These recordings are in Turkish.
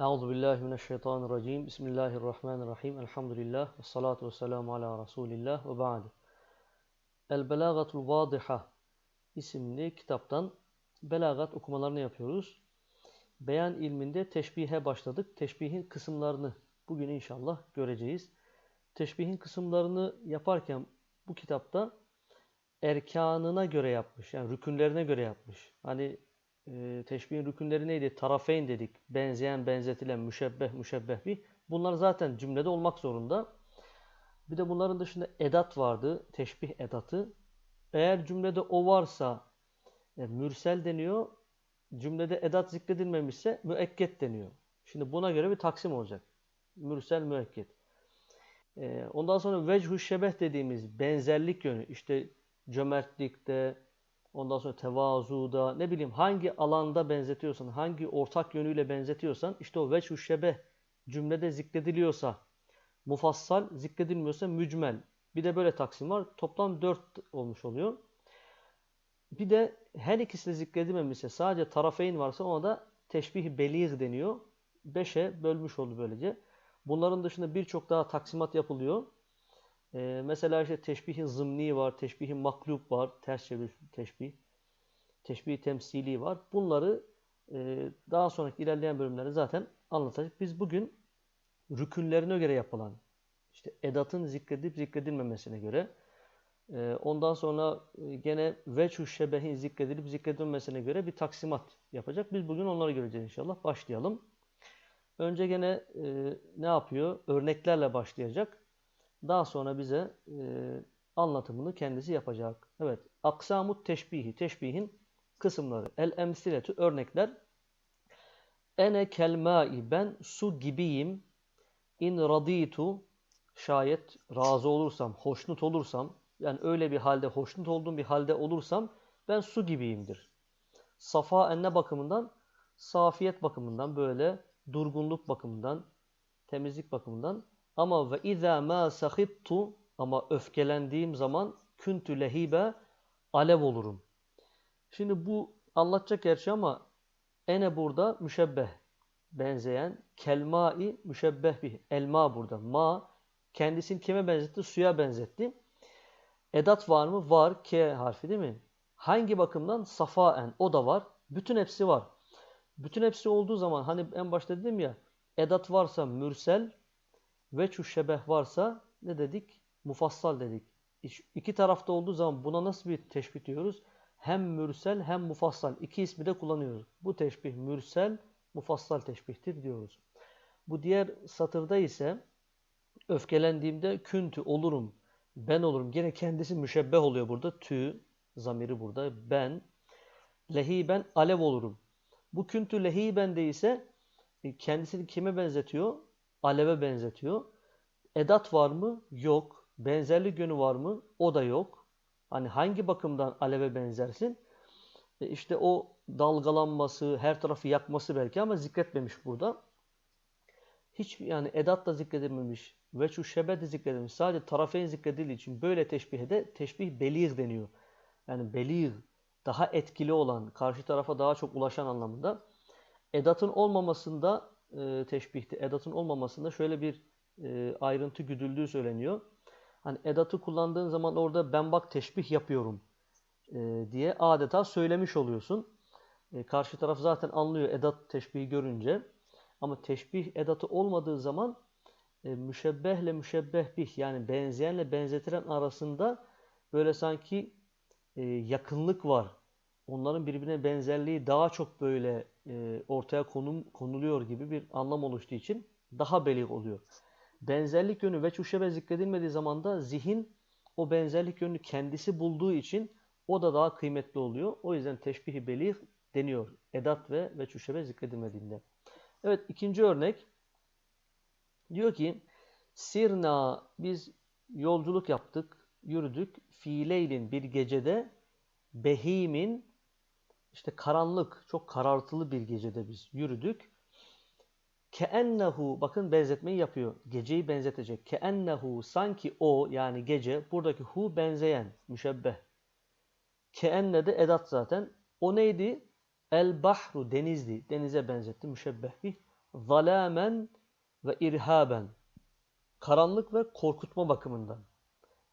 Euzu billahi mineşşeytanirracim. Bismillahirrahmanirrahim. Elhamdülillah ve salatu vesselamu ala Resulillah ve ba'd. El Belagatul Vadiha isimli kitaptan belagat okumalarını yapıyoruz. Beyan ilminde teşbihe başladık. Teşbihin kısımlarını bugün inşallah göreceğiz. Teşbihin kısımlarını yaparken bu kitapta erkanına göre yapmış. Yani rükünlerine göre yapmış. Hani e, teşbihin rükünleri neydi? Tarafeyn dedik. Benzeyen, benzetilen, müşebbeh, müşebbeh bir. Bunlar zaten cümlede olmak zorunda. Bir de bunların dışında edat vardı. Teşbih edatı. Eğer cümlede o varsa e, mürsel deniyor. Cümlede edat zikredilmemişse müekket deniyor. Şimdi buna göre bir taksim olacak. Mürsel, müekket. E, ondan sonra vechü şebeh dediğimiz benzerlik yönü. işte cömertlikte, ondan sonra tevazuda, ne bileyim hangi alanda benzetiyorsan, hangi ortak yönüyle benzetiyorsan, işte o vechü şebeh cümlede zikrediliyorsa, mufassal, zikredilmiyorsa mücmel. Bir de böyle taksim var. Toplam dört olmuş oluyor. Bir de her ikisi de zikredilmemişse sadece tarafeyn varsa ona da teşbih belir deniyor. Beşe bölmüş oldu böylece. Bunların dışında birçok daha taksimat yapılıyor. Ee, mesela işte teşbihin zımni var, teşbihin maklub var, ters çevir teşbih. Teşbih temsili var. Bunları e, daha sonraki ilerleyen bölümlerde zaten anlatacak. Biz bugün rükünlerine göre yapılan, işte edatın zikredip zikredilmemesine göre, e, ondan sonra e, gene veçhu şebehin zikredilip zikredilmemesine göre bir taksimat yapacak. Biz bugün onları göreceğiz inşallah. Başlayalım. Önce gene e, ne yapıyor? Örneklerle başlayacak. Daha sonra bize e, anlatımını kendisi yapacak. Evet. Aksamut teşbihi. Teşbihin kısımları. El emsiletü örnekler. Ene kelmai ben su gibiyim. İn raditu şayet razı olursam, hoşnut olursam, yani öyle bir halde, hoşnut olduğum bir halde olursam ben su gibiyimdir. Safa enne bakımından, safiyet bakımından böyle durgunluk bakımından, temizlik bakımından ama ve izâ mâ sahittu ama öfkelendiğim zaman küntü lehibe alev olurum. Şimdi bu anlatacak gerçi ama ene burada müşebbeh benzeyen kelmai müşebbeh bir elma burada. Ma kendisini kime benzetti? Suya benzetti. Edat var mı? Var. K harfi değil mi? Hangi bakımdan? Safaen. O da var. Bütün hepsi var. Bütün hepsi olduğu zaman hani en başta dedim ya edat varsa mürsel ve şebeh varsa ne dedik? Mufassal dedik. İki tarafta olduğu zaman buna nasıl bir teşbih diyoruz? Hem mürsel hem mufassal. İki ismi de kullanıyoruz. Bu teşbih mürsel, mufassal teşbihtir diyoruz. Bu diğer satırda ise öfkelendiğimde küntü olurum, ben olurum. Gene kendisi müşebbeh oluyor burada. Tü, zamiri burada. Ben, lehi ben alev olurum. Bu küntü lehiben de ise kendisini kime benzetiyor? Aleve benzetiyor. Edat var mı? Yok. Benzerlik yönü var mı? O da yok. Hani hangi bakımdan aleve benzersin? E işte o dalgalanması, her tarafı yakması belki ama zikretmemiş burada. Hiç yani edat da zikredilmemiş. Ve şu şebe de zikredilmemiş. Sadece tarafeyn zikredildiği için böyle teşbihe de teşbih belir deniyor. Yani belir daha etkili olan, karşı tarafa daha çok ulaşan anlamında. Edatın olmamasında e, teşbihti. Edatın olmamasında şöyle bir e, ayrıntı güdüldüğü söyleniyor. Hani edatı kullandığın zaman orada ben bak teşbih yapıyorum e, diye adeta söylemiş oluyorsun. E, karşı taraf zaten anlıyor edat teşbihi görünce. Ama teşbih edatı olmadığı zaman e, müşebbehle müşebbeh bih yani benzeyenle benzetilen arasında böyle sanki e, yakınlık var. Onların birbirine benzerliği daha çok böyle e, ortaya konum, konuluyor gibi bir anlam oluştuğu için daha belirg oluyor. Benzerlik yönü ve çuşebe zikredilmediği zaman da zihin o benzerlik yönünü kendisi bulduğu için o da daha kıymetli oluyor. O yüzden teşbihi belih deniyor. Edat ve ve çuşebe zikredilmediğinde. Evet ikinci örnek. Diyor ki Sirna biz yolculuk yaptık, yürüdük. Fiileylin bir gecede behimin işte karanlık, çok karartılı bir gecede biz yürüdük. Keennehu, bakın benzetmeyi yapıyor. Geceyi benzetecek. Keennehu, sanki o yani gece, buradaki hu benzeyen, müşebbeh. Keenne de edat zaten. O neydi? El bahru, denizdi. Denize benzetti, müşebbeh bir. zalamen ve irhaben. Karanlık ve korkutma bakımından.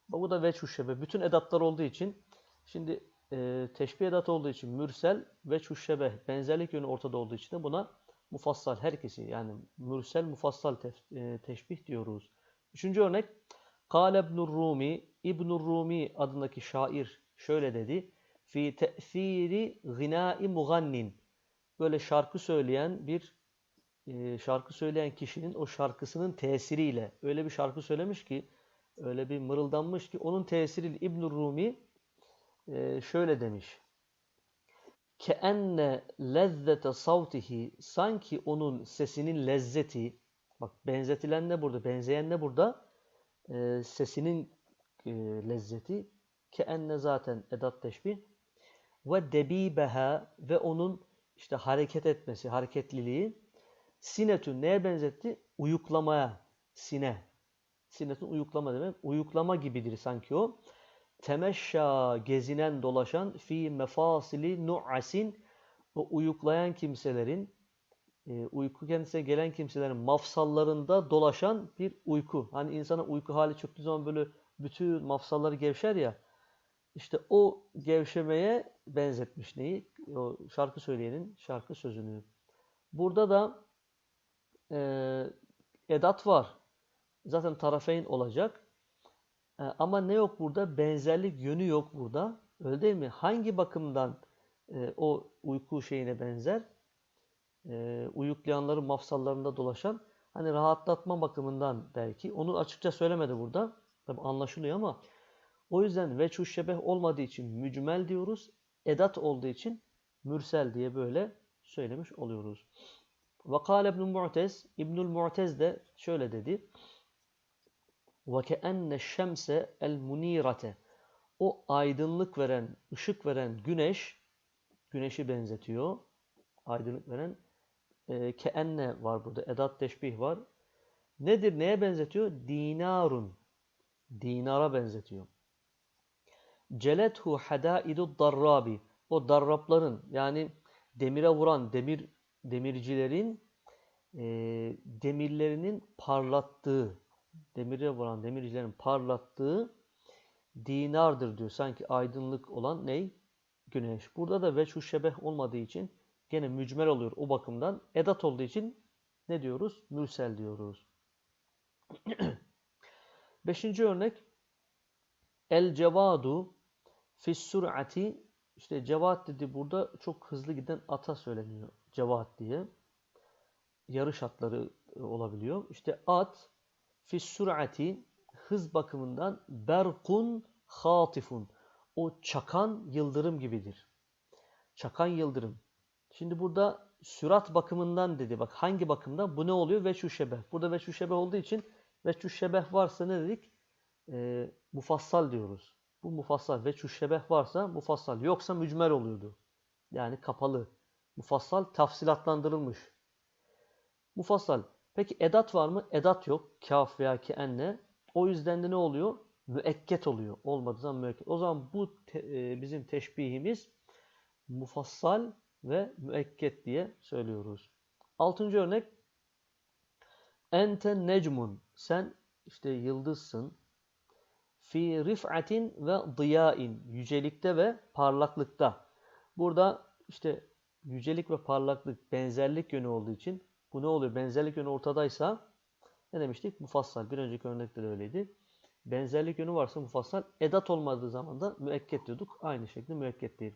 Bu da veçhu şebe. Bütün edatlar olduğu için şimdi e, teşbih edat olduğu için mürsel ve şebeh benzerlik yönü ortada olduğu için de buna mufassal herkesi yani mürsel mufassal tef, e, teşbih diyoruz. Üçüncü örnek Kale İbnur Rumi İbnur Rumi adındaki şair şöyle dedi. Fi te'siri gınai mugannin böyle şarkı söyleyen bir e, şarkı söyleyen kişinin o şarkısının tesiriyle öyle bir şarkı söylemiş ki öyle bir mırıldanmış ki onun tesiriyle İbnur Rumi e, şöyle demiş. Keenne lezzete savtihi sanki onun sesinin lezzeti bak benzetilen ne burada benzeyen ne burada? E, sesinin e, lezzeti. Keenne zaten edat teşbih. Ve debibeha ve onun işte hareket etmesi hareketliliği. Sinetün neye benzetti? Uyuklamaya sine. Sinetün uyuklama demek uyuklama gibidir sanki o temeşşa gezinen dolaşan fi mefasili nu'asin o uyuklayan kimselerin e, uyku kendisine gelen kimselerin mafsallarında dolaşan bir uyku. Hani insana uyku hali çöktüğü zaman böyle bütün mafsalları gevşer ya. İşte o gevşemeye benzetmiş neyi? O şarkı söyleyenin şarkı sözünü. Burada da e, edat var. Zaten tarafeyn olacak. E, ama ne yok burada? Benzerlik yönü yok burada. Öyle değil mi? Hangi bakımdan e, o uyku şeyine benzer? E, uyuklayanların mafsallarında dolaşan hani rahatlatma bakımından belki. Onu açıkça söylemedi burada. Tabi anlaşılıyor ama o yüzden veçhu şebeh olmadığı için mücmel diyoruz. Edat olduğu için mürsel diye böyle söylemiş oluyoruz. Ve kâle İbnül Mu'tez, İbnül Mu'tez de şöyle dedi. وَكَأَنَّ الشَّمْسَ الْمُن۪يرَةَ O aydınlık veren, ışık veren güneş, güneşi benzetiyor. Aydınlık veren. E, keenne var burada. Edat teşbih var. Nedir? Neye benzetiyor? Dinarun. Dinara benzetiyor. Celethu hadaidu darrabi. O darrapların yani demire vuran demir demircilerin e, demirlerinin parlattığı demire vuran demircilerin parlattığı dinardır diyor. Sanki aydınlık olan ney? Güneş. Burada da veçhu şebeh olmadığı için gene mücmel oluyor o bakımdan. Edat olduğu için ne diyoruz? Mürsel diyoruz. Beşinci örnek El cevadu fis sur'ati işte cevat dedi burada çok hızlı giden ata söyleniyor. Cevat diye. Yarış atları olabiliyor. İşte at fi sur'ati hız bakımından berkun hatifun. O çakan yıldırım gibidir. Çakan yıldırım. Şimdi burada sürat bakımından dedi. Bak hangi bakımdan? Bu ne oluyor? Veçhu şebeh. Burada veçhu şebeh olduğu için veçhu şebeh varsa ne dedik? E, mufassal diyoruz. Bu mufassal. Veçhu şebeh varsa mufassal. Yoksa mücmer oluyordu. Yani kapalı. Mufassal tafsilatlandırılmış. Mufassal. Peki edat var mı? Edat yok. Kaf veya ki enne. O yüzden de ne oluyor? Müekket oluyor. Olmadığı zaman müekket. O zaman bu te, e, bizim teşbihimiz mufassal ve müekket diye söylüyoruz. Altıncı örnek. Ente necmun. Sen işte yıldızsın. Fi rif'atin ve diyain. Yücelikte ve parlaklıkta. Burada işte yücelik ve parlaklık benzerlik yönü olduğu için bu ne oluyor? Benzerlik yönü ortadaysa ne demiştik? Mufassal. Bir önceki örnekte de öyleydi. Benzerlik yönü varsa mufassal. Edat olmadığı zaman da müekket diyorduk. Aynı şekilde müekket değil.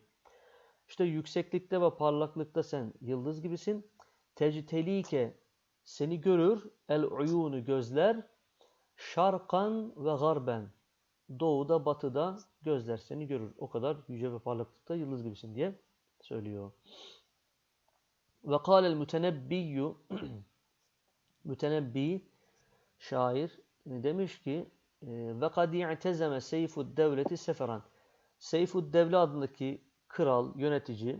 İşte yükseklikte ve parlaklıkta sen yıldız gibisin. Tectelike seni görür. El uyunu gözler. Şarkan ve garben. Doğuda batıda gözler seni görür. O kadar yüce ve parlaklıkta yıldız gibisin diye söylüyor. Ve kâlel mütenebbiyyü mütenebbi şair demiş ki ve kad i'tezeme seyfud devleti seferan Seyfud Devle adındaki kral, yönetici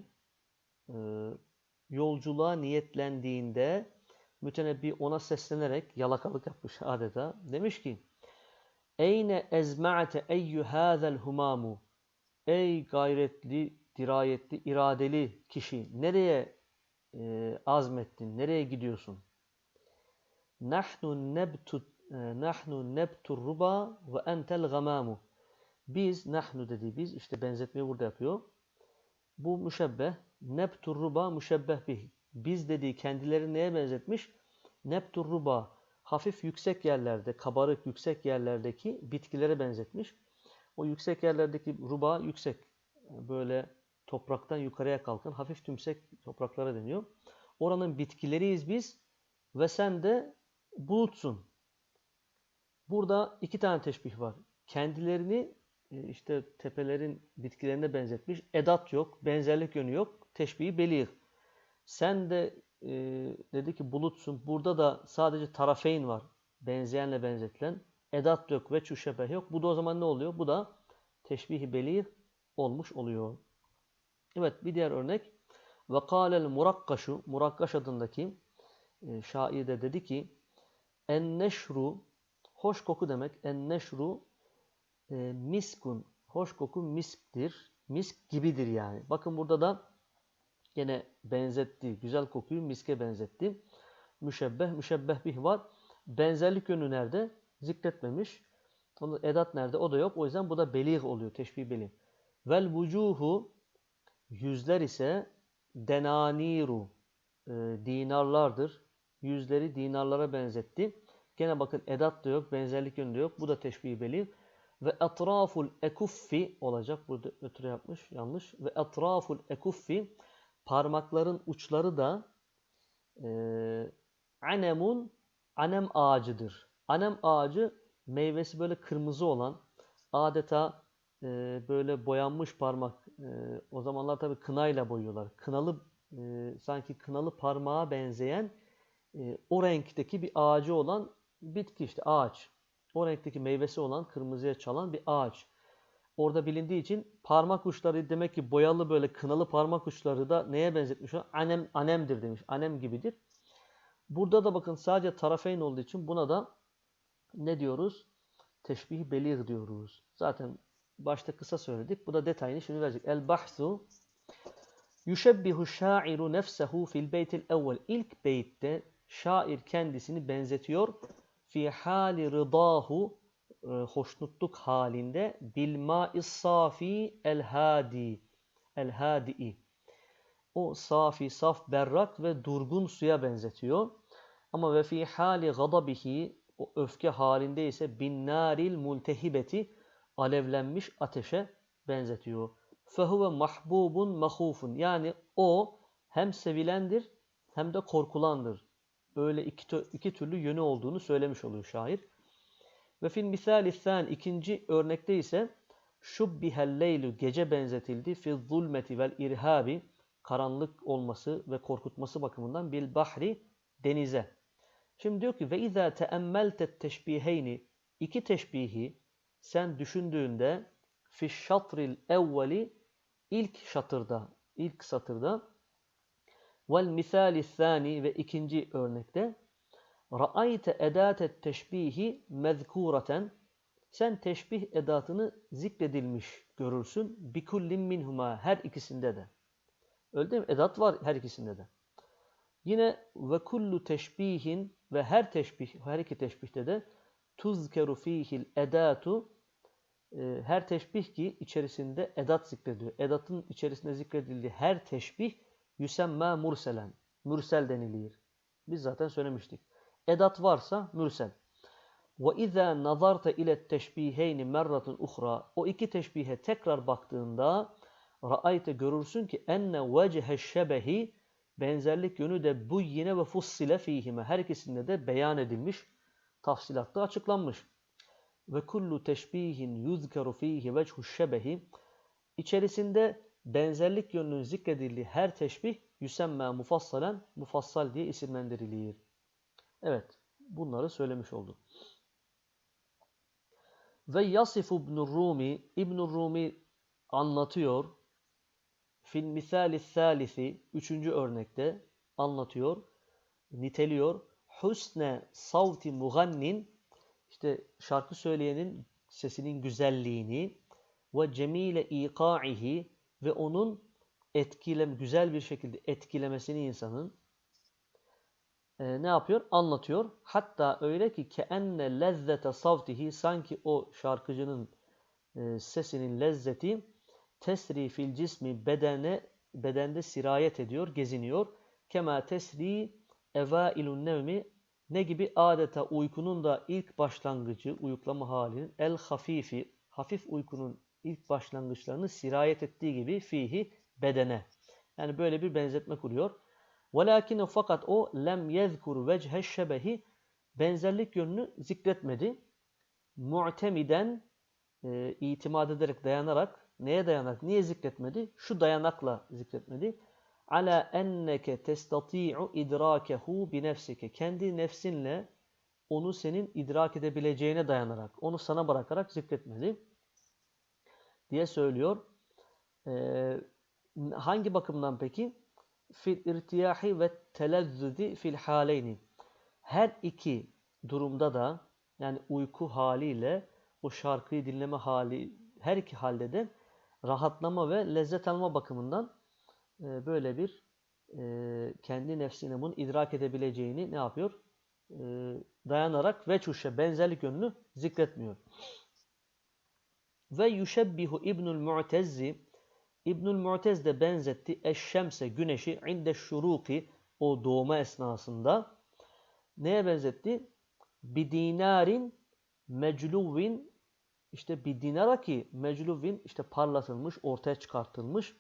e, yolculuğa niyetlendiğinde mütenebbi ona seslenerek yalakalık yapmış adeta. Demiş ki Eyne ezma'te eyyü hâzel humamu Ey gayretli, dirayetli, iradeli kişi nereye e, azmettin? Nereye gidiyorsun? Nahnu nebtu e, nahnu nebtur ruba ve entel gamamu. Biz nahnu dediği biz işte benzetmeyi burada yapıyor. Bu müşebbeh nebtur ruba müşebbeh bih. Biz dediği kendileri neye benzetmiş? Nebtur ruba hafif yüksek yerlerde, kabarık yüksek yerlerdeki bitkilere benzetmiş. O yüksek yerlerdeki ruba yüksek böyle topraktan yukarıya kalkan hafif tümsek topraklara deniyor. Oranın bitkileriyiz biz ve sen de bulutsun. Burada iki tane teşbih var. Kendilerini e, işte tepelerin bitkilerine benzetmiş. Edat yok, benzerlik yönü yok. Teşbihi belih. Sen de e, dedi ki bulutsun. Burada da sadece tarafeyn var. Benzeyenle benzetilen. Edat yok ve çüşebeh yok. Bu da o zaman ne oluyor? Bu da teşbihi belih olmuş oluyor. Evet bir diğer örnek. Ve kâlel murakkaşu, murakkaş adındaki e, şair de dedi ki en neşru, hoş koku demek. En neşru e, miskun, hoş koku misktir. Misk gibidir yani. Bakın burada da gene benzetti. Güzel kokuyu miske benzetti. Müşebbeh, müşebbeh bih var. Benzerlik yönü nerede? Zikretmemiş. Onu edat nerede? O da yok. O yüzden bu da belih oluyor. Teşbih belih. Vel vucuhu yüzler ise denaniru e, dinarlardır. Yüzleri dinarlara benzetti. Gene bakın edat da yok, benzerlik yönü de yok. Bu da teşbih belih. Ve etraful ekuffi olacak. Burada ötürü yapmış. Yanlış. Ve etraful ekuffi parmakların uçları da e, anemun anem ağacıdır. Anem ağacı meyvesi böyle kırmızı olan adeta e, böyle boyanmış parmak. E, o zamanlar tabii kınayla boyuyorlar. Kınalı e, sanki kınalı parmağa benzeyen e, o renkteki bir ağacı olan bitki işte ağaç. O renkteki meyvesi olan kırmızıya çalan bir ağaç. Orada bilindiği için parmak uçları demek ki boyalı böyle kınalı parmak uçları da neye benzetmiş? Anem, anemdir demiş. Anem gibidir. Burada da bakın sadece tarafeyn olduğu için buna da ne diyoruz? Teşbih belir diyoruz. Zaten başta kısa söyledik. Bu da detayını şimdi verecek. El bahsu Yuşebbihu şairu nefsehu fil beytil evvel. İlk beytte şair kendisini benzetiyor. Fi hali rıdahu e, hoşnutluk halinde bil ma'i safi el hadi el hadi'i. O safi, saf, berrak ve durgun suya benzetiyor. Ama ve fi hali gadabihi o öfke halinde ise bin naril multehibeti alevlenmiş ateşe benzetiyor. Fehuve mahbubun mahufun. Yani o hem sevilendir hem de korkulandır. Öyle iki, iki türlü yönü olduğunu söylemiş oluyor şair. Ve fil misali sen ikinci örnekte ise şubbihel leylu gece benzetildi fi zulmeti vel irhabi karanlık olması ve korkutması bakımından bil bahri denize. Şimdi diyor ki ve izâ teemmelte teşbiheyni iki teşbihi sen düşündüğünde fi şatril evveli ilk şatırda, ilk satırda vel misali thani ve ikinci örnekte ra'ayte edatet teşbihi mezkureten sen teşbih edatını zikredilmiş görürsün. Bikullin minhuma her ikisinde de. Öyle değil mi? Edat var her ikisinde de. Yine ve kullu teşbihin ve her teşbih, her iki teşbihte de tuzkeru fihil edatu e, her teşbih ki içerisinde edat zikrediliyor. Edatın içerisinde zikredildiği her teşbih yüsemme murselen. Mürsel denilir. Biz zaten söylemiştik. Edat varsa mürsel. Ve izâ nazarta ile teşbiheyni merratun uhra. O iki teşbihe tekrar baktığında ra'ayte görürsün ki enne vecehe şebehi benzerlik yönü de bu yine ve fussile fihime. Her ikisinde de beyan edilmiş, tafsilatta açıklanmış. Ve kullu teşbihin yuzkeru fihi vechu şebehi. İçerisinde benzerlik yönünün zikredildiği her teşbih yüsemme mufassalen mufassal diye isimlendirilir. Evet, bunları söylemiş olduk. Ve Yasif ibn Rumi, İbn Rumi anlatıyor. Fil misali salisi, üçüncü örnekte anlatıyor, niteliyor. Husne savti mugannin, işte şarkı söyleyenin sesinin güzelliğini ve cemile iqa'ihi ve onun etkilem güzel bir şekilde etkilemesini insanın e, ne yapıyor? Anlatıyor. Hatta öyle ki keenne lezzete savtihi sanki o şarkıcının e, sesinin lezzeti tesri fil cismi bedene bedende sirayet ediyor, geziniyor. Kema tesri evailun nevmi ne gibi adeta uykunun da ilk başlangıcı, uyuklama halinin el hafifi, hafif uykunun ilk başlangıçlarını sirayet ettiği gibi fihi bedene. Yani böyle bir benzetme kuruyor. Velakin fakat o lem yezkur vechhe şebehi benzerlik yönünü zikretmedi. Mu'temiden e, itimat ederek, dayanarak, neye dayanarak, niye zikretmedi? Şu dayanakla zikretmedi. Ala enneke testati'u idrakehu bi nefsike. Kendi nefsinle onu senin idrak edebileceğine dayanarak, onu sana bırakarak zikretmedi diye söylüyor. Ee, hangi bakımdan peki? Fil irtiyahi ve telezzüzi fil haleyni. Her iki durumda da yani uyku haliyle o şarkıyı dinleme hali her iki halde de rahatlama ve lezzet alma bakımından e, böyle bir e, kendi nefsine bunu idrak edebileceğini ne yapıyor? E, dayanarak ve çuşa benzerlik yönünü zikretmiyor. Ve yuşebbihu İbnül Mu'tezzi İbnül Mu'tez de benzetti eşşemse güneşi inde şuruki o doğma esnasında neye benzetti? Bir dinarin mecluvin işte bir dinara ki mecluvin işte parlatılmış, ortaya çıkartılmış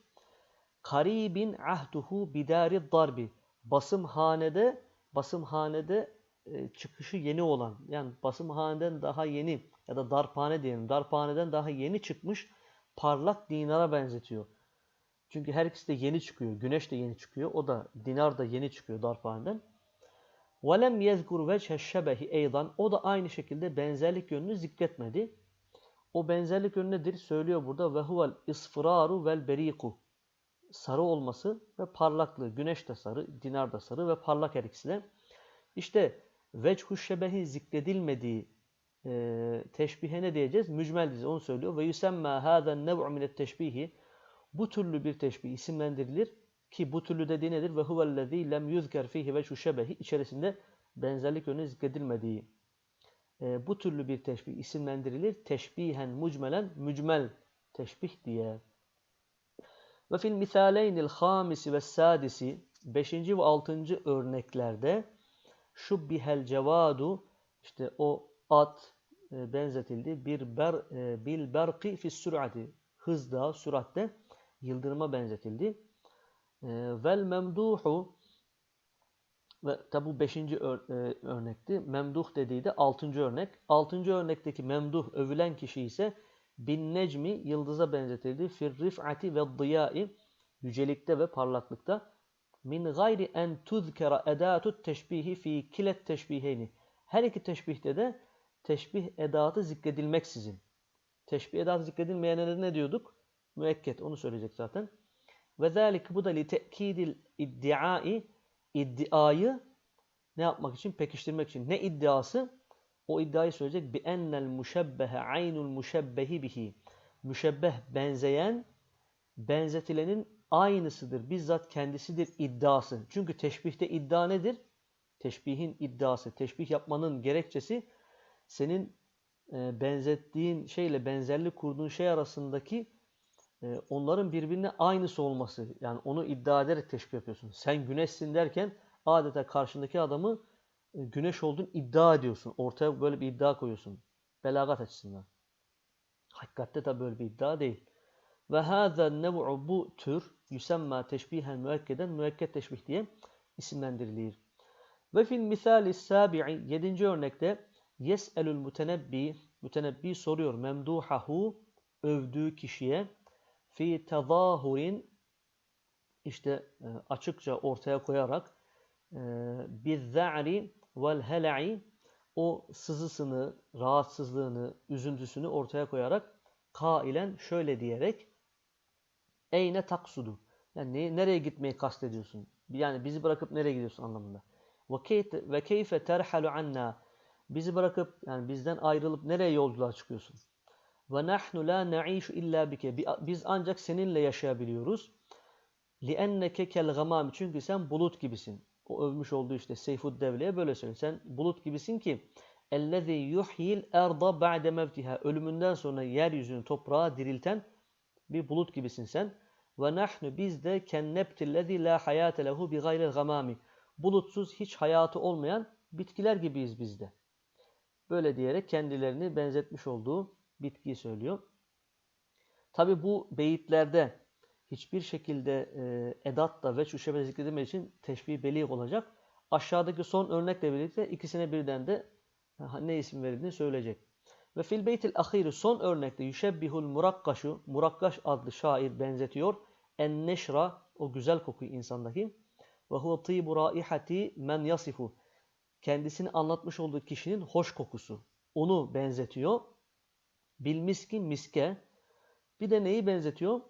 karibin ahduhu bidari darbi basımhanede basımhanede e, çıkışı yeni olan yani basımhaneden daha yeni ya da darphane diyelim darphaneden daha yeni çıkmış parlak dinara benzetiyor. Çünkü her ikisi de yeni çıkıyor. Güneş de yeni çıkıyor. O da dinar da yeni çıkıyor darphaneden. وَلَمْ يَذْكُرْ وَجْهَ الشَّبَهِ eydan O da aynı şekilde benzerlik yönünü zikretmedi. O benzerlik yönü nedir? Söylüyor burada. وَهُوَ الْاِصْفِرَارُ وَالْبَر۪يقُ Sarı olması ve parlaklığı. Güneş de sarı, dinar da sarı ve parlak her ikisi de. İşte vechhu şebehi zikredilmediği e, teşbihe ne diyeceğiz? Mücmel diyeceğiz. Onu söylüyor. Ve yusemma hâzen nev'u minet teşbihi bu türlü bir teşbih isimlendirilir ki bu türlü dediği nedir? Ve huvellezî lem yüzker fihi ve şu şebehi içerisinde benzerlik yönü zikredilmediği. E, bu türlü bir teşbih isimlendirilir. Teşbihen mucmelen mücmel teşbih diye. Ve fil misaleynil hamisi ve sadisi 5. ve 6. örneklerde şu bihel cevadu işte o at e, benzetildi. Bir ber e, bil berqi fi sürati hızda, süratte yıldırıma benzetildi. E, vel memduhu ve tabi bu beşinci ör, örnekti. Memduh dediği de altıncı örnek. Altıncı örnekteki memduh övülen kişi ise bin necmi yıldıza benzetildi. Fir rif'ati ve diyai yücelikte ve parlaklıkta. Min gayri en tuzkera edatut teşbihi fi kilet teşbiheyni. Her iki teşbihte de teşbih edatı zikredilmeksizin. Teşbih edatı zikredilmeyenlere ne diyorduk? Müekket onu söyleyecek zaten. Ve zâlik bu da li te'kidil iddiai iddiayı ne yapmak için? Pekiştirmek için. Ne iddiası? O iddiayı söyleyecek. Bi ennel muşebbehe aynul muşebbehi bihi. Müşebbeh benzeyen benzetilenin aynısıdır. Bizzat kendisidir iddiası. Çünkü teşbihte iddia nedir? Teşbihin iddiası. Teşbih yapmanın gerekçesi senin e, benzettiğin şeyle benzerlik kurduğun şey arasındaki e, onların birbirine aynısı olması. Yani onu iddia ederek teşbih yapıyorsun. Sen güneşsin derken adeta karşındaki adamı güneş olduğunu iddia ediyorsun. Ortaya böyle bir iddia koyuyorsun. Belagat açısından. Hakikatte tabi böyle bir iddia değil. Ve hâzâ nev'u bu tür yüsemma teşbihen müekkeden müekket teşbih diye isimlendirilir. Ve fil misali sabi'i yedinci örnekte yes'elül mütenebbi mütenebbi soruyor memduhahu övdüğü kişiye fi tezahurin işte e, açıkça ortaya koyarak e, bizza'ri vel hela'i o sızısını, rahatsızlığını, üzüntüsünü ortaya koyarak kailen şöyle diyerek eyne taksudu. Yani nereye gitmeyi kastediyorsun? Yani bizi bırakıp nereye gidiyorsun anlamında. Ve keyfe terhalu anna. Bizi bırakıp yani bizden ayrılıp nereye yolculuğa çıkıyorsun? Ve nahnu la na'ishu illa bike. Biz ancak seninle yaşayabiliyoruz. Li'enneke kel gamam. Çünkü sen bulut gibisin. O övmüş olduğu işte Seyfud Devle'ye böyle söylüyor. Sen bulut gibisin ki ellezî yuhyil erda ba'de mevtiha ölümünden sonra yeryüzünü toprağa dirilten bir bulut gibisin sen. Ve nahnu biz de kennebtillezî la hayâte lehu bi gayril gamâmi. Bulutsuz hiç hayatı olmayan bitkiler gibiyiz biz de. Böyle diyerek kendilerini benzetmiş olduğu bitkiyi söylüyor. Tabi bu beyitlerde hiçbir şekilde e, edat ve şüşebe zikredilmediği için teşbih belih olacak. Aşağıdaki son örnekle birlikte ikisine birden de ne isim verildiğini söyleyecek. Ve fil beytil ahiri son örnekte yüşebbihul murakkaşu, murakkaş adlı şair benzetiyor. En neşra, o güzel kokuyu insandaki. Ve huve tîbu raihati men yasifu. Kendisini anlatmış olduğu kişinin hoş kokusu. Onu benzetiyor. Bil miski miske. Bir de neyi benzetiyor?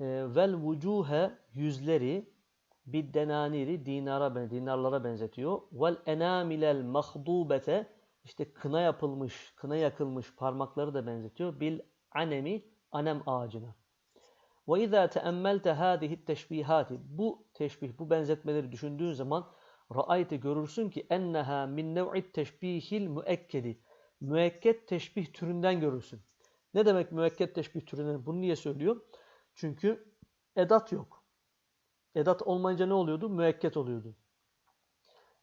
E, vel vucuhe yüzleri bid denaniri dinara dinarlara benzetiyor. Vel enamilel mahdubete işte kına yapılmış, kına yakılmış parmakları da benzetiyor. Bil anemi anem ağacına. Ve izâ teemmelte hâzihi teşbihâti bu teşbih, bu benzetmeleri düşündüğün zaman ra'ayte görürsün ki enneha min nev'it teşbihil müekkedi. Müekket teşbih türünden görürsün. Ne demek müekket teşbih türünden? Bunu niye söylüyor? Çünkü edat yok. Edat olmayınca ne oluyordu? Müekket oluyordu.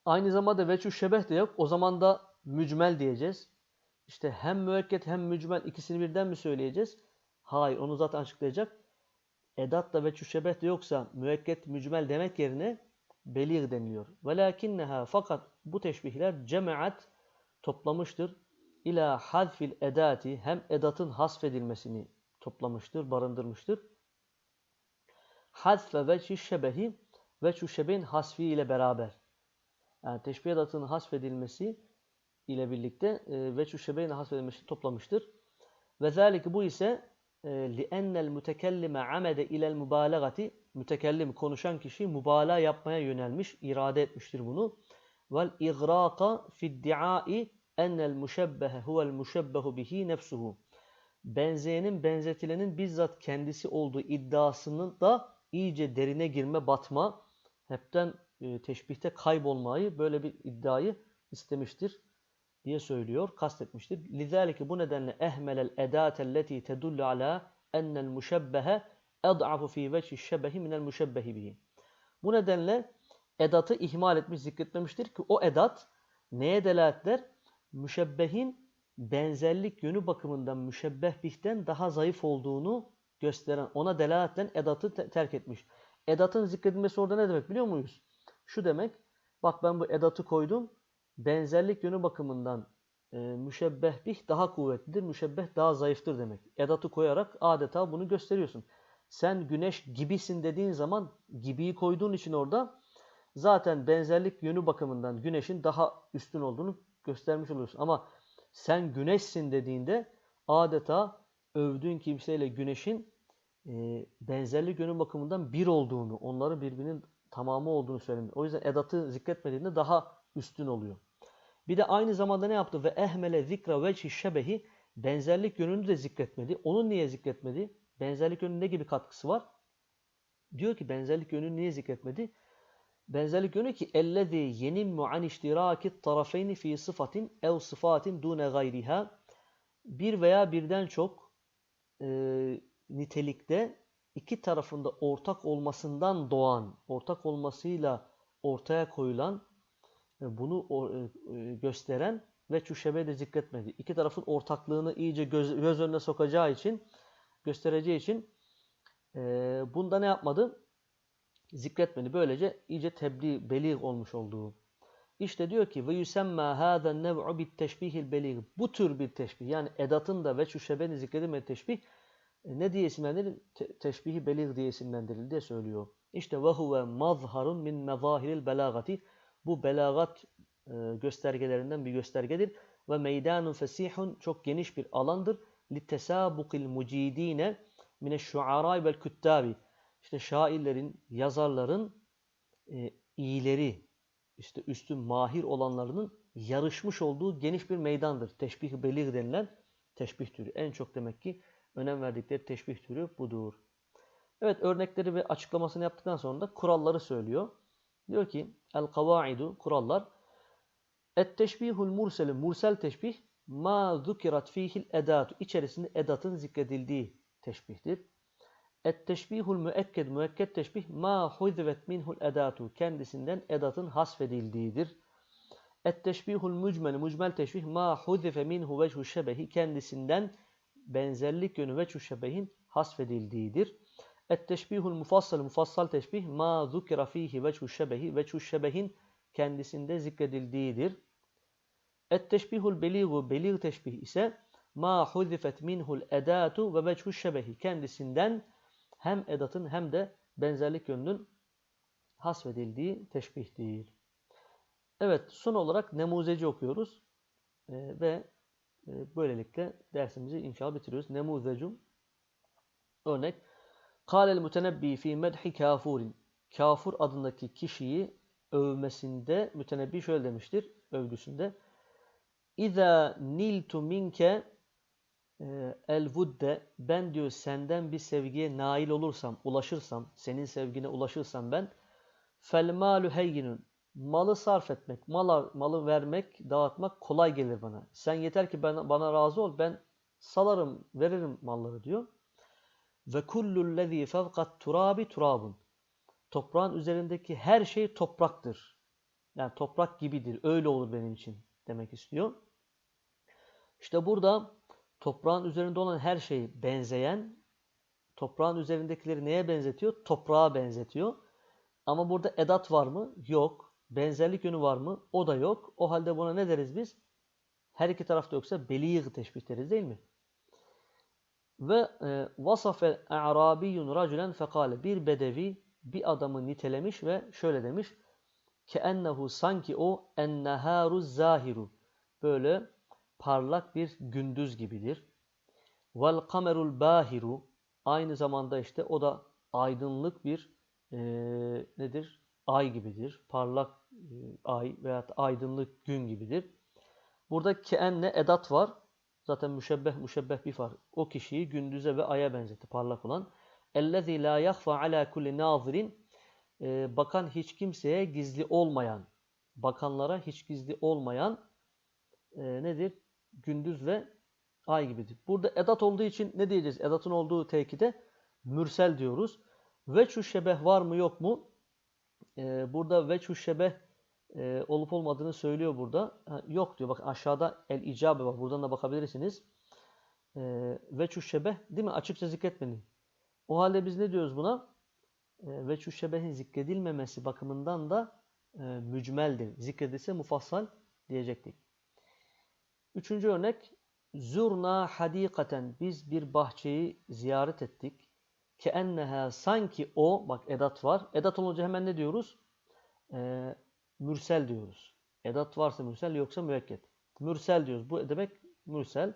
Aynı zamanda veçü şebeh de yok. O zaman da mücmel diyeceğiz. İşte hem müekket hem mücmel ikisini birden mi söyleyeceğiz? Hayır onu zaten açıklayacak. Edat da veçü şebeh de yoksa müekket mücmel demek yerine belir deniliyor. Velakinneha fakat bu teşbihler cemaat toplamıştır. İla hadfil edati hem edatın hasfedilmesini toplamıştır, barındırmıştır hasf ve veçhi şebehi ve şu şebehin hasfi ile beraber. Yani teşbih edatının hasfedilmesi ile birlikte e, ve şu şebehin hasfedilmesi toplamıştır. Ve zalike bu ise li li'ennel mütekellime amede ilel mübalagati mütekellim konuşan kişi mübalağa yapmaya yönelmiş, irade etmiştir bunu. Vel igraka fiddi'ai ennel müşebbehe huvel müşebbehu bihi nefsuhu. Benzeyenin benzetilenin bizzat kendisi olduğu iddiasının da iyice derine girme, batma, hepten e, teşbihte kaybolmayı, böyle bir iddiayı istemiştir diye söylüyor, kastetmiştir. Lizalike bu nedenle ehmelel edatelleti tedullu ala ennel müşebbehe ed'afu fi vecih şebehi minel müşebbehi bihi. Bu nedenle edatı ihmal etmiş, zikretmemiştir ki o edat neye delalet eder? Müşebbehin benzerlik yönü bakımından müşebbeh bihten daha zayıf olduğunu gösteren, ona delaletten edatı te terk etmiş. Edatın zikredilmesi orada ne demek biliyor muyuz? Şu demek, bak ben bu edatı koydum, benzerlik yönü bakımından e, müşebbeh bih daha kuvvetlidir, müşebbeh daha zayıftır demek. Edatı koyarak adeta bunu gösteriyorsun. Sen güneş gibisin dediğin zaman gibiyi koyduğun için orada zaten benzerlik yönü bakımından güneşin daha üstün olduğunu göstermiş oluyorsun. Ama sen güneşsin dediğinde adeta övdüğün kimseyle güneşin e, benzerlik yönü bakımından bir olduğunu, onları birbirinin tamamı olduğunu söylemiş. O yüzden edatı zikretmediğinde daha üstün oluyor. Bir de aynı zamanda ne yaptı? Ve ehmele zikra veçhi şebehi benzerlik yönünü de zikretmedi. Onun niye zikretmedi? Benzerlik yönünün ne gibi katkısı var? Diyor ki benzerlik yönünü niye zikretmedi? Benzerlik yönü ki ellezî yenimmu an iştirâki tarafeyni fî sıfatin ev sıfatin dûne gayriha bir veya birden çok e, nitelikte iki tarafında ortak olmasından doğan, ortak olmasıyla ortaya koyulan, e, bunu e, gösteren ve çüşebe de zikretmedi. İki tarafın ortaklığını iyice göz, göz önüne sokacağı için göstereceği için e, bunda ne yapmadı? Zikretmedi. Böylece iyice tebliğ, belir olmuş olduğu. İşte diyor ki ve yusemma hâzâ nev'u bit teşbihil belir. Bu tür bir teşbih yani edatın da ve şu şebenin zikredilmedi teşbih e, ne diye isimlendirildi? Te teşbihi belir diye isimlendirildi diye söylüyor. İşte ve huve mazharun min mezahiril belagati. Bu belagat e, göstergelerinden bir göstergedir. Ve meydanun fesihun çok geniş bir alandır litesabukil mucidine mineşşuarai vel küttabi. İşte şairlerin, yazarların e, iyileri, işte üstün mahir olanlarının yarışmış olduğu geniş bir meydandır. Teşbih belir denilen teşbih türü. En çok demek ki önem verdikleri teşbih türü budur. Evet örnekleri ve açıklamasını yaptıktan sonra da kuralları söylüyor. Diyor ki el kavaidu kurallar et teşbihul murselu mursel teşbih ma zukirat fihil edatu içerisinde edatın zikredildiği teşbihtir. Et teşbihul müekked müekked teşbih ma huzvet minhul edatu kendisinden edatın hasfedildiğidir. Et teşbihul mücmel mücmel teşbih ma huzife minhu vechu şebehi kendisinden benzerlik yönü vechu şebehin hasfedildiğidir. Et teşbihul mufassal mufassal teşbih ma zukira fihi vechu şebehi vechu şebehin kendisinde zikredildiğidir. Et teşbihul beligu belig teşbih ise ma huzifet minhul edatu ve vechu şebehi kendisinden hem edatın hem de benzerlik yönünün hasfedildiği teşbihtir. Evet son olarak nemuzeci okuyoruz ee, ve e, böylelikle dersimizi inşallah bitiriyoruz. Nemuzecum örnek Kâlel mütenebbi fi medhi kafurin Kafur adındaki kişiyi övmesinde mütenebbi şöyle demiştir övgüsünde İza niltu minke e, el vudde ben diyor senden bir sevgiye nail olursam, ulaşırsam, senin sevgine ulaşırsam ben fel malu heyyinun malı sarf etmek, malı, malı vermek, dağıtmak kolay gelir bana. Sen yeter ki bana, bana razı ol, ben salarım, veririm malları diyor. Ve kullul lezî fevkat turabi turabun. Toprağın üzerindeki her şey topraktır. Yani toprak gibidir. Öyle olur benim için demek istiyor. İşte burada toprağın üzerinde olan her şey benzeyen, toprağın üzerindekileri neye benzetiyor? Toprağa benzetiyor. Ama burada edat var mı? Yok. Benzerlik yönü var mı? O da yok. O halde buna ne deriz biz? Her iki tarafta yoksa beligh teşbih deriz değil mi? Ve e, vasafe a'rabiyyun raculen fekale bir bedevi bir adamı nitelemiş ve şöyle demiş ki ennehu sanki o enneharu zahiru böyle parlak bir gündüz gibidir. Vel kamerul bahiru aynı zamanda işte o da aydınlık bir e, nedir? Ay gibidir. Parlak e, ay veya aydınlık gün gibidir. Burada keenne edat var. Zaten müşebbeh müşebbeh bir fark. O kişiyi gündüze ve aya benzetti parlak olan. Ellezî lâ yahfa alâ kulli nâzirin e, bakan hiç kimseye gizli olmayan, bakanlara hiç gizli olmayan e, nedir? Gündüz ve ay gibidir. Burada edat olduğu için ne diyeceğiz? Edatın olduğu tekide mürsel diyoruz. Veçhu şebeh var mı yok mu? Ee, burada veçhu şebeh e, olup olmadığını söylüyor burada. Ha, yok diyor. Bak aşağıda el icabe var. Buradan da bakabilirsiniz. Ee, veçhu şebeh değil mi? Açıkça zikretmedi. O halde biz ne diyoruz buna? Ee, veçhu şebehin zikredilmemesi bakımından da e, mücmeldir. Zikredilse mufassal diyecektik. Üçüncü örnek Zurna hadikaten biz bir bahçeyi ziyaret ettik. Ke enneha sanki o bak edat var. Edat olunca hemen ne diyoruz? Ee, mürsel diyoruz. Edat varsa mürsel yoksa müekket. Mürsel diyoruz. Bu demek mürsel.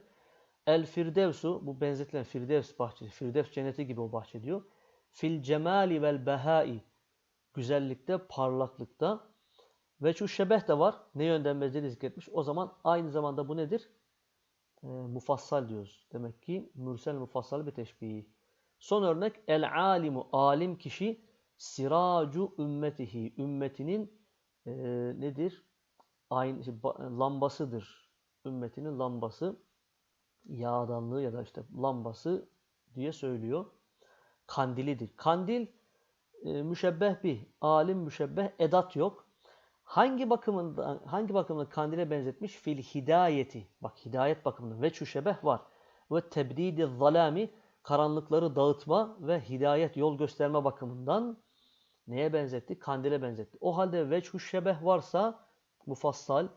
El firdevsu bu benzetilen firdevs bahçesi. Firdevs cenneti gibi o bahçe diyor. Fil cemali vel behai güzellikte, parlaklıkta ve şu şebeh de var. Ne yönden benzeri zikretmiş. O zaman aynı zamanda bu nedir? E, mufassal diyoruz. Demek ki mürsel mufassal bir teşbih. Son örnek el alimu alim kişi siracu ümmetihi ümmetinin e, nedir? Aynı şey, lambasıdır. Ümmetinin lambası yağdanlığı ya da işte lambası diye söylüyor. Kandilidir. Kandil e, müşebbeh bir alim müşebbeh edat yok. Hangi bakımından hangi bakımdan kandile benzetmiş? Fil hidayeti. Bak hidayet bakımından ve şebeh var. Ve tebdidi zalami karanlıkları dağıtma ve hidayet yol gösterme bakımından neye benzetti? Kandile benzetti. O halde veçhu şebeh varsa mufassal,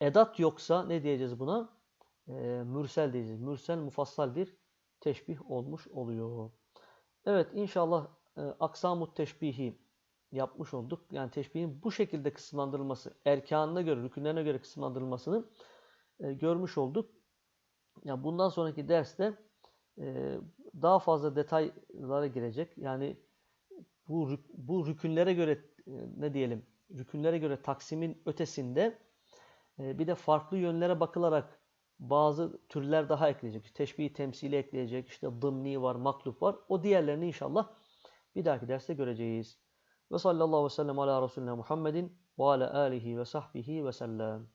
edat yoksa ne diyeceğiz buna? E, mürsel diyeceğiz. Mürsel mufassal bir teşbih olmuş oluyor. Evet inşallah e, aksamut teşbihi yapmış olduk. Yani teşbihin bu şekilde kısımlandırılması, erkanına göre, rükünlerine göre kısımlandırılmasını e, görmüş olduk. Yani bundan sonraki derste e, daha fazla detaylara girecek. Yani bu bu rükünlere göre e, ne diyelim? Rükünlere göre taksimin ötesinde e, bir de farklı yönlere bakılarak bazı türler daha ekleyecek. Teşbihi temsili ekleyecek. İşte dımni var, maklub var. O diğerlerini inşallah bir dahaki derste göreceğiz. Ve sallallahu ve sellem ala Resulina Muhammedin ve ala alihi ve sahbihi ve sellem.